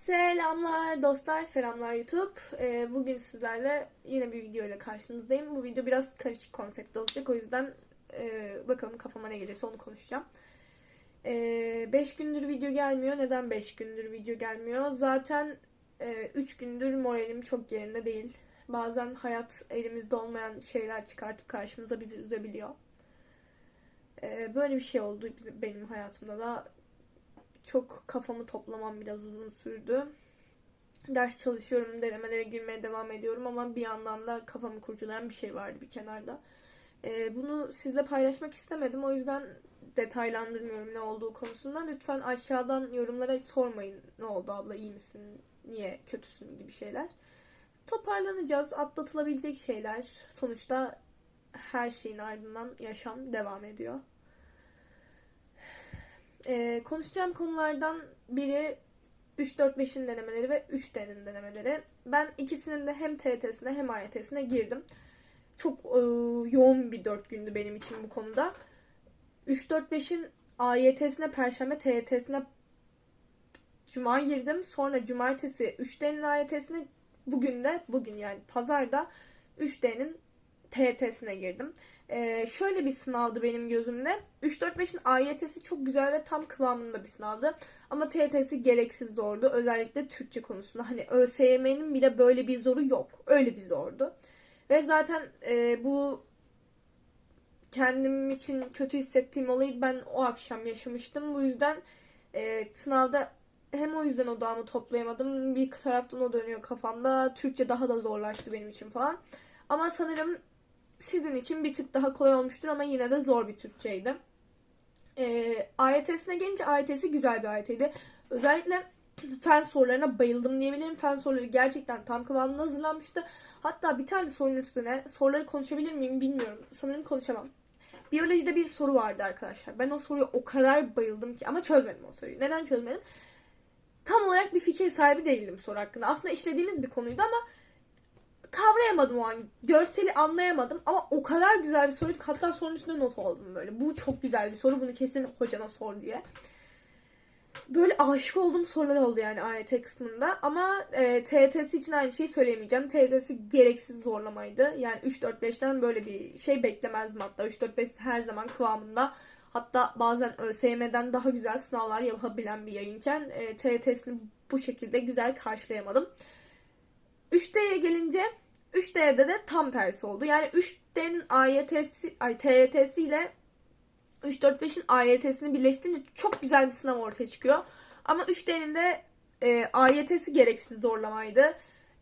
Selamlar dostlar, selamlar YouTube. Ee, bugün sizlerle yine bir video ile karşınızdayım. Bu video biraz karışık konsept olacak. O yüzden e, bakalım kafama ne gelirse onu konuşacağım. 5 gündür video gelmiyor. Neden 5 gündür video gelmiyor? Zaten 3 gündür moralim çok yerinde değil. Bazen hayat elimizde olmayan şeyler çıkartıp karşımıza bizi üzebiliyor. Ee, böyle bir şey oldu benim hayatımda da çok kafamı toplamam biraz uzun sürdü. Ders çalışıyorum, denemelere girmeye devam ediyorum ama bir yandan da kafamı kurcalayan bir şey vardı bir kenarda. Ee, bunu sizle paylaşmak istemedim. O yüzden detaylandırmıyorum ne olduğu konusunda. Lütfen aşağıdan yorumlara sormayın. Ne oldu abla, iyi misin, niye kötüsün gibi şeyler. Toparlanacağız, atlatılabilecek şeyler. Sonuçta her şeyin ardından yaşam devam ediyor. Ee, konuşacağım konulardan biri 3-4-5'in denemeleri ve 3D'nin denemeleri. Ben ikisinin de hem TYT'sine hem AYT'sine girdim. Çok e, yoğun bir 4 gündü benim için bu konuda. 3-4-5'in AYT'sine Perşembe, TYT'sine Cuma girdim. Sonra Cumartesi 3D'nin AYT'sine bugün de, bugün yani Pazarda 3D'nin TYT'sine girdim. Ee, şöyle bir sınavdı benim gözümde. 3-4-5'in AYT'si çok güzel ve tam kıvamında bir sınavdı. Ama TYT'si gereksiz zordu. Özellikle Türkçe konusunda. Hani ÖSYM'nin bile böyle bir zoru yok. Öyle bir zordu. Ve zaten e, bu kendim için kötü hissettiğim olayı ben o akşam yaşamıştım. Bu yüzden e, sınavda hem o yüzden odağımı toplayamadım. Bir taraftan o dönüyor kafamda. Türkçe daha da zorlaştı benim için falan. Ama sanırım sizin için bir tık daha kolay olmuştur ama yine de zor bir Türkçeydi. E, AYT'sine gelince AYT'si güzel bir AYT'ydi. Özellikle fen sorularına bayıldım diyebilirim. Fen soruları gerçekten tam kıvamında hazırlanmıştı. Hatta bir tane sorunun üstüne soruları konuşabilir miyim bilmiyorum. Sanırım konuşamam. Biyolojide bir soru vardı arkadaşlar. Ben o soruyu o kadar bayıldım ki ama çözmedim o soruyu. Neden çözmedim? Tam olarak bir fikir sahibi değildim soru hakkında. Aslında işlediğimiz bir konuydu ama kavrayamadım o an. Görseli anlayamadım ama o kadar güzel bir soruydu. Hatta sorunun üstüne not aldım böyle. Bu çok güzel bir soru. Bunu kesin hocana sor diye. Böyle aşık olduğum sorular oldu yani AYT kısmında. Ama e, TYT'si için aynı şeyi söyleyemeyeceğim. TYT'si gereksiz zorlamaydı. Yani 3-4-5'ten böyle bir şey beklemezdim hatta. 3-4-5 her zaman kıvamında. Hatta bazen ÖSYM'den daha güzel sınavlar yapabilen bir yayınken e, TYT'sini bu şekilde güzel karşılayamadım. 3D'ye gelince 3D'de de tam tersi oldu. Yani 3D'nin AYT'si, ay TYT'si ile 3-4-5'in AYT'sini birleştirince çok güzel bir sınav ortaya çıkıyor. Ama 3D'nin de e, AYT'si gereksiz zorlamaydı.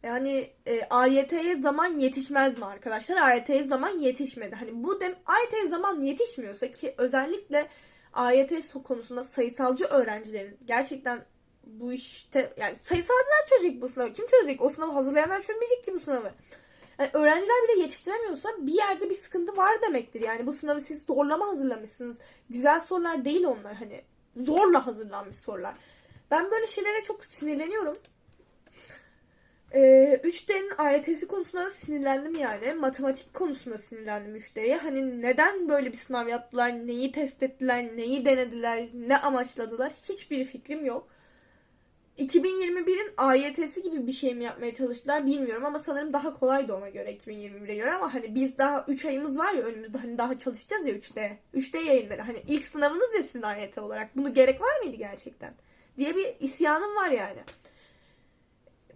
Yani e, AYT'ye zaman yetişmez mi arkadaşlar? AYT'ye zaman yetişmedi. Hani bu dem AYT'ye zaman yetişmiyorsa ki özellikle AYT konusunda sayısalcı öğrencilerin gerçekten bu işte yani sayısalcılar çözecek bu sınavı. Kim çözecek? O sınavı hazırlayanlar çözmeyecek ki bu sınavı. Yani öğrenciler bile yetiştiremiyorsa bir yerde bir sıkıntı var demektir. Yani bu sınavı siz zorlama hazırlamışsınız. Güzel sorular değil onlar hani. Zorla hazırlanmış sorular. Ben böyle şeylere çok sinirleniyorum. Ee, 3D'nin AYT'si konusunda da sinirlendim yani. Matematik konusunda sinirlendim 3D'ye. Hani neden böyle bir sınav yaptılar, neyi test ettiler, neyi denediler, ne amaçladılar hiçbir fikrim yok. 2021'in AYT'si gibi bir şey mi yapmaya çalıştılar bilmiyorum ama sanırım daha kolaydı ona göre 2021'e göre ama hani biz daha 3 ayımız var ya önümüzde hani daha çalışacağız ya 3D. 3D yayınları hani ilk sınavınız ya sizin AYT olarak. Bunu gerek var mıydı gerçekten? Diye bir isyanım var yani.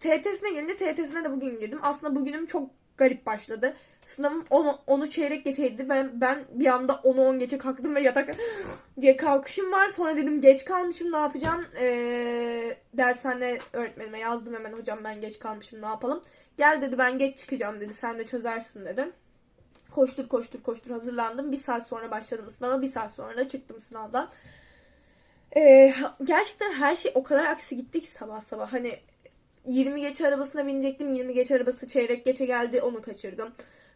TTS'ine gelince TTS'ine de bugün girdim. Aslında bugünüm çok garip başladı. Sınavım 10'u 10 çeyrek geçeydi ve ben bir anda 10'u 10 geçe kalktım ve yatak diye kalkışım var. Sonra dedim geç kalmışım ne yapacağım? Ee, dershane öğretmenime yazdım hemen hocam ben geç kalmışım ne yapalım? Gel dedi ben geç çıkacağım dedi sen de çözersin dedim. Koştur koştur koştur hazırlandım. Bir saat sonra başladım sınava. Bir saat sonra da çıktım sınavdan. Ee, gerçekten her şey o kadar aksi gitti ki sabah sabah. Hani 20 geçe arabasına binecektim. 20 geçe arabası çeyrek geçe geldi. Onu kaçırdım.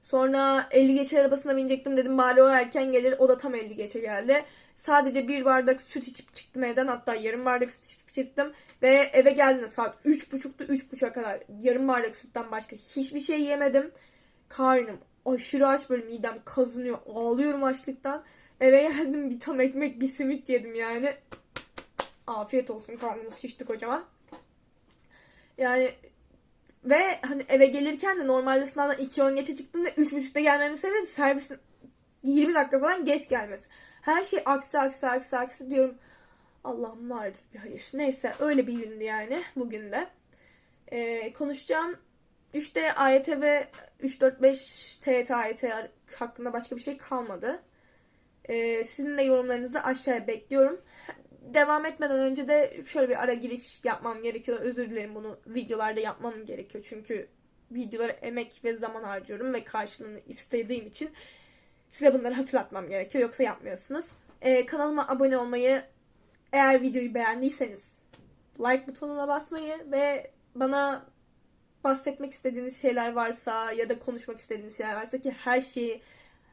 Sonra 50 geçe arabasına binecektim dedim bari o erken gelir. O da tam 50 geçe geldi. Sadece bir bardak süt içip çıktım evden. Hatta yarım bardak süt içip çıktım. Ve eve geldiğinde saat 3.30'tu 3.30'a kadar yarım bardak sütten başka hiçbir şey yemedim. Karnım aşırı aç böyle midem kazınıyor. Ağlıyorum açlıktan. Eve geldim bir tam ekmek bir simit yedim yani. Afiyet olsun karnımız şişti kocaman. Yani ve hani eve gelirken de normalde sınavdan 2 10 geçe çıktım ve 3.30'da gelmemin sebebi servisin 20 dakika falan geç gelmesi. Her şey aksi aksi aksi aksi diyorum. Allah'ım vardır bir hayır. Neyse öyle bir gündü yani bugün de. Ee, konuşacağım 3D AYT ve 3-4-5 TYT AYT hakkında başka bir şey kalmadı. Ee, sizin de yorumlarınızı aşağıya bekliyorum. Devam etmeden önce de şöyle bir ara giriş yapmam gerekiyor. Özür dilerim bunu videolarda yapmam gerekiyor. Çünkü videolara emek ve zaman harcıyorum ve karşılığını istediğim için size bunları hatırlatmam gerekiyor. Yoksa yapmıyorsunuz. Ee, kanalıma abone olmayı, eğer videoyu beğendiyseniz like butonuna basmayı ve bana bahsetmek istediğiniz şeyler varsa ya da konuşmak istediğiniz şeyler varsa ki her şeyi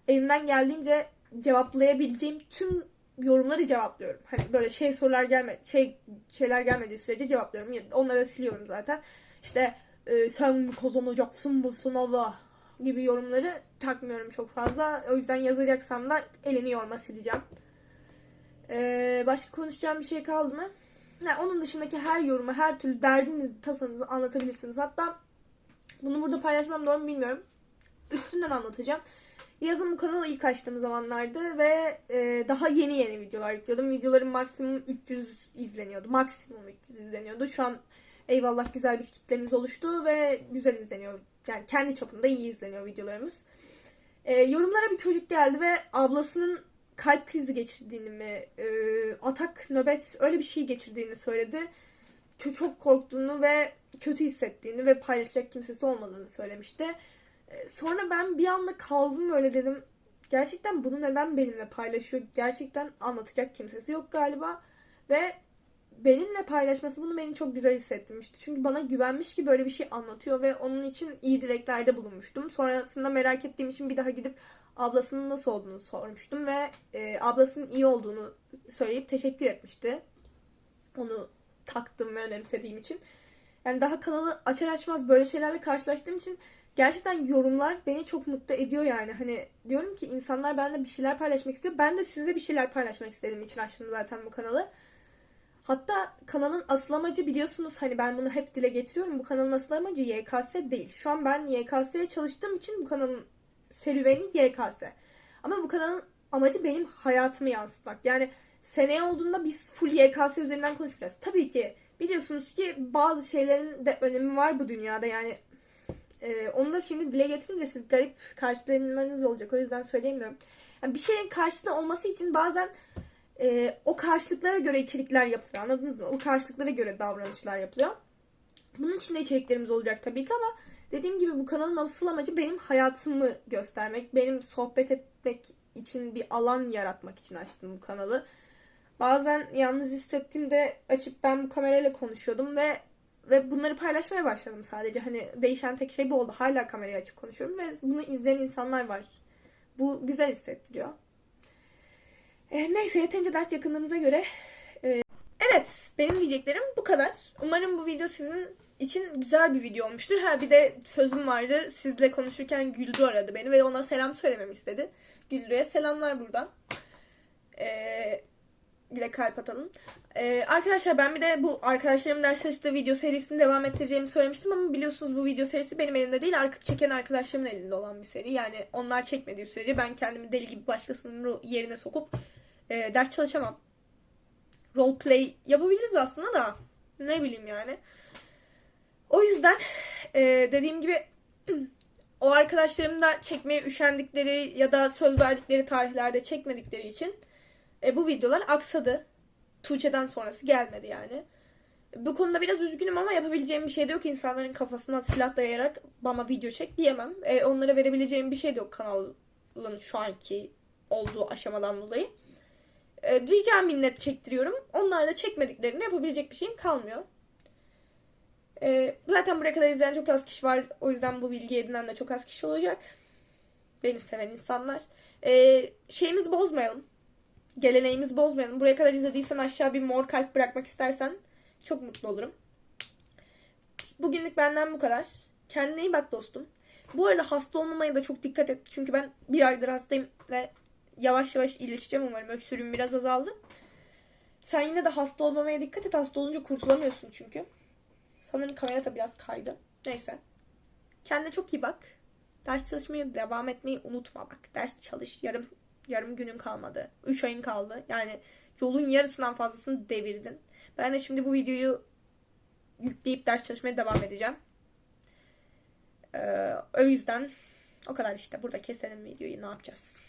elimden geldiğince cevaplayabileceğim tüm yorumları cevaplıyorum. Hani böyle şey sorular gelme şey şeyler gelmediği sürece cevaplıyorum. Onları da siliyorum zaten. İşte e, sen kazanacaksın bu sınava gibi yorumları takmıyorum çok fazla. O yüzden yazacaksam da elini yorma sileceğim. Ee, başka konuşacağım bir şey kaldı mı? Ha, onun dışındaki her yorumu, her türlü derdinizi, tasanızı anlatabilirsiniz. Hatta bunu burada paylaşmam doğru mu bilmiyorum. Üstünden anlatacağım. Yazın bu kanalı ilk açtığım zamanlardı ve e, daha yeni yeni videolar yüklüyordum. Videolarım maksimum 300 izleniyordu. Maksimum 300 izleniyordu. Şu an eyvallah güzel bir kitlemiz oluştu ve güzel izleniyor. Yani kendi çapında iyi izleniyor videolarımız. E, yorumlara bir çocuk geldi ve ablasının kalp krizi geçirdiğini mi, e, atak, nöbet öyle bir şey geçirdiğini söyledi. Çok korktuğunu ve kötü hissettiğini ve paylaşacak kimsesi olmadığını söylemişti. E, sonra ben bir anda kaldım öyle dedim. Gerçekten bunu neden benimle paylaşıyor? Gerçekten anlatacak kimsesi yok galiba. Ve benimle paylaşması bunu beni çok güzel hissettirmişti. Çünkü bana güvenmiş ki böyle bir şey anlatıyor ve onun için iyi dileklerde bulunmuştum. Sonrasında merak ettiğim için bir daha gidip ablasının nasıl olduğunu sormuştum ve e, ablasının iyi olduğunu söyleyip teşekkür etmişti. Onu taktım ve önemsediğim için. Yani daha kanalı açar açmaz böyle şeylerle karşılaştığım için gerçekten yorumlar beni çok mutlu ediyor yani. Hani diyorum ki insanlar benimle bir şeyler paylaşmak istiyor. Ben de size bir şeyler paylaşmak istediğim için açtım zaten bu kanalı. Hatta kanalın asıl amacı biliyorsunuz hani ben bunu hep dile getiriyorum. Bu kanalın asıl amacı YKS değil. Şu an ben YKS'ye çalıştığım için bu kanalın serüveni YKS. Ama bu kanalın amacı benim hayatımı yansıtmak. Yani seneye olduğunda biz full YKS üzerinden konuşacağız. Tabii ki biliyorsunuz ki bazı şeylerin de önemi var bu dünyada. Yani e, onu da şimdi dile getirince siz garip karşılarınız olacak. O yüzden söyleyemiyorum. Yani bir şeyin karşılığı olması için bazen e, o karşılıklara göre içerikler yapılıyor. Anladınız mı? O karşılıklara göre davranışlar yapılıyor. Bunun için de içeriklerimiz olacak tabii ki ama dediğim gibi bu kanalın asıl amacı benim hayatımı göstermek. Benim sohbet etmek için bir alan yaratmak için açtım bu kanalı. Bazen yalnız hissettiğimde açıp ben bu kamerayla konuşuyordum ve ve bunları paylaşmaya başladım sadece. Hani değişen tek şey bu oldu. Hala kamerayı açıp konuşuyorum ve bunu izleyen insanlar var. Bu güzel hissettiriyor. E, neyse yeterince dert yakınlığımıza göre. E, evet benim diyeceklerim bu kadar. Umarım bu video sizin için güzel bir video olmuştur. Ha bir de sözüm vardı. Sizle konuşurken Güldü aradı beni ve ona selam söylememi istedi. Güldü'ye selamlar buradan. Ee, bir de kalp atalım. Ee, arkadaşlar ben bir de bu arkadaşlarımın ders çalıştığı video serisini devam ettireceğimi söylemiştim ama biliyorsunuz bu video serisi benim elimde değil. Arka çeken arkadaşlarımın elinde olan bir seri. Yani onlar çekmediği sürece ben kendimi deli gibi başkasının yerine sokup e, ders çalışamam. Roleplay yapabiliriz aslında da ne bileyim yani. O yüzden e, dediğim gibi o arkadaşlarım da çekmeye üşendikleri ya da söz verdikleri tarihlerde çekmedikleri için e, bu videolar aksadı. Tuğçe'den sonrası gelmedi yani. Bu konuda biraz üzgünüm ama yapabileceğim bir şey de yok. İnsanların kafasına silah dayayarak bana video çek diyemem. E, onlara verebileceğim bir şey de yok kanalın şu anki olduğu aşamadan dolayı. E, rica minnet çektiriyorum. Onlar da çekmediklerini yapabilecek bir şeyim kalmıyor. E, zaten buraya kadar izleyen çok az kişi var. O yüzden bu bilgi edinen de çok az kişi olacak. Beni seven insanlar. E, şeyimizi bozmayalım. Geleneğimizi bozmayalım. Buraya kadar izlediysen aşağı bir mor kalp bırakmak istersen çok mutlu olurum. Bugünlük benden bu kadar. Kendine iyi bak dostum. Bu arada hasta olmamaya da çok dikkat et. Çünkü ben bir aydır hastayım ve yavaş yavaş iyileşeceğim umarım. Öksürüğüm biraz azaldı. Sen yine de hasta olmamaya dikkat et. Hasta olunca kurtulamıyorsun çünkü. Sanırım kamera da biraz kaydı. Neyse. Kendine çok iyi bak. Ders çalışmaya devam etmeyi unutma bak. Ders çalış. Yarım yarım günün kalmadı. 3 ayın kaldı. Yani yolun yarısından fazlasını devirdin. Ben de şimdi bu videoyu yükleyip ders çalışmaya devam edeceğim. Ee, o yüzden o kadar işte. Burada keselim videoyu. Ne yapacağız?